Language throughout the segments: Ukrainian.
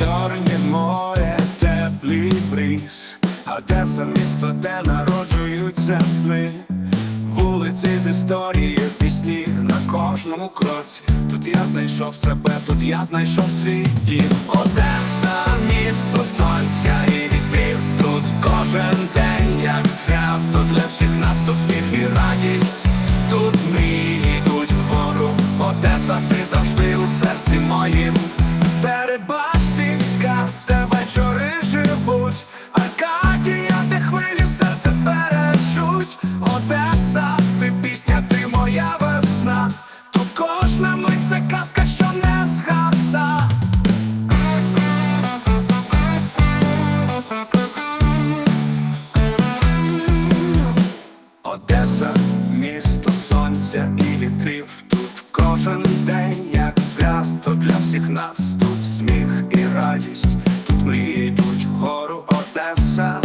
Чорне море, теплий бриз, Одеса місто, де народжуються сни, вулиці з історією пісні на кожному кроці. Тут я знайшов себе, тут я знайшов свій дім. Одеса, місто сонця і вітрів. Тут кожен день, як свято для всіх для всіх нас. Тут сміх і радість, тут мрії йдуть вгору Одеса.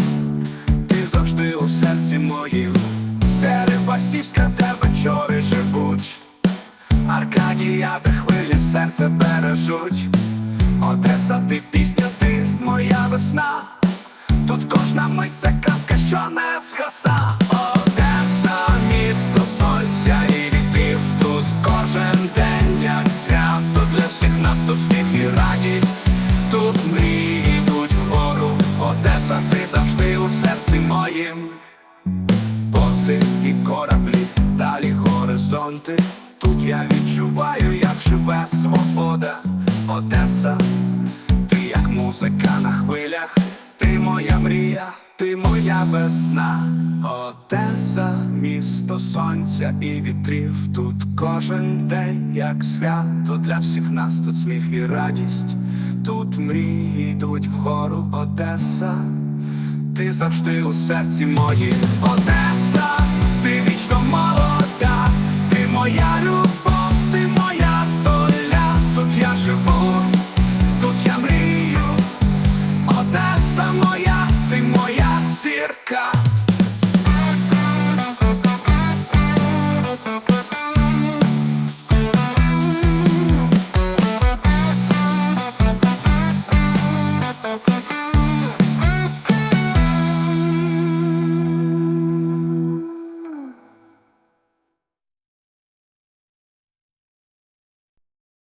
Ти завжди у серці моїм. Дерибасівська, де вечори живуть. Аркадія, де хвилі серце бережуть. Одеса, ти пісня, ти моя весна. Тут кожна мить це казка, що не згаса. Мрії вгору. Одеса, ти завжди у серці моїм. Боти і кораблі, далі горизонти. Тут я відчуваю, як живе свобода. Одеса, ти як музика на хвилях, ти моя мрія, ти моя весна. Одеса, місто сонця і вітрів. Тут кожен день, як свято для всіх нас, тут сміх і радість. Тут мрії вгору, Одеса. Ти завжди у серці моїй Одеса, ти вічно молода, ти моя.